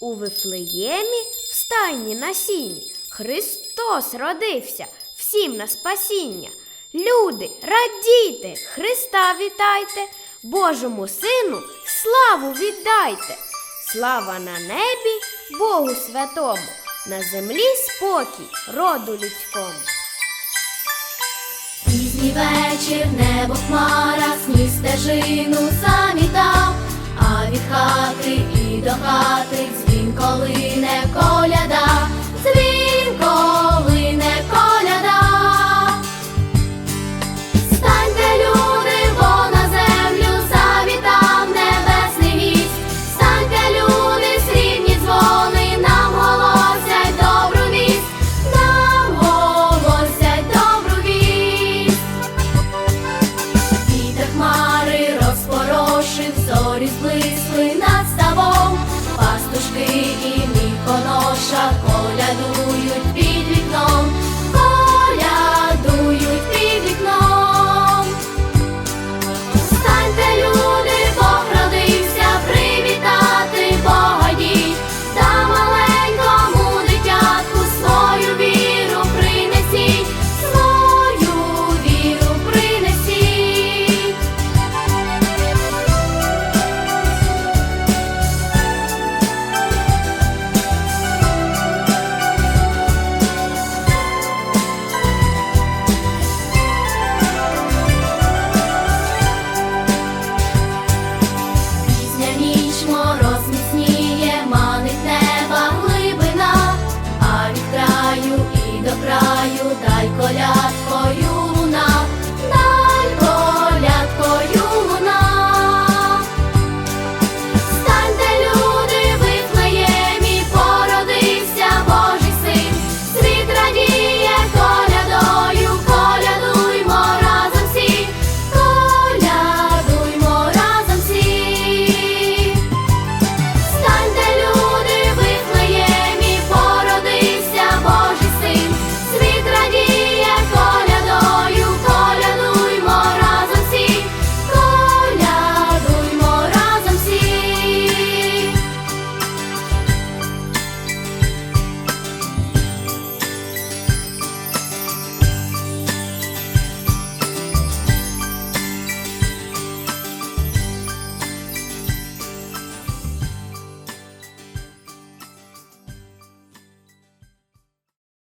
У Вифлеємі в стайні на сіні Христос родився всім на спасіння. Люди, радійте, Христа вітайте, Божому Сину славу віддайте. Слава на небі, Богу святому, на землі спокій роду людському. Пізній вечір, небо хмара, сніг стежину замітав, а від хати і до хати дзвін колине коляда, deixa.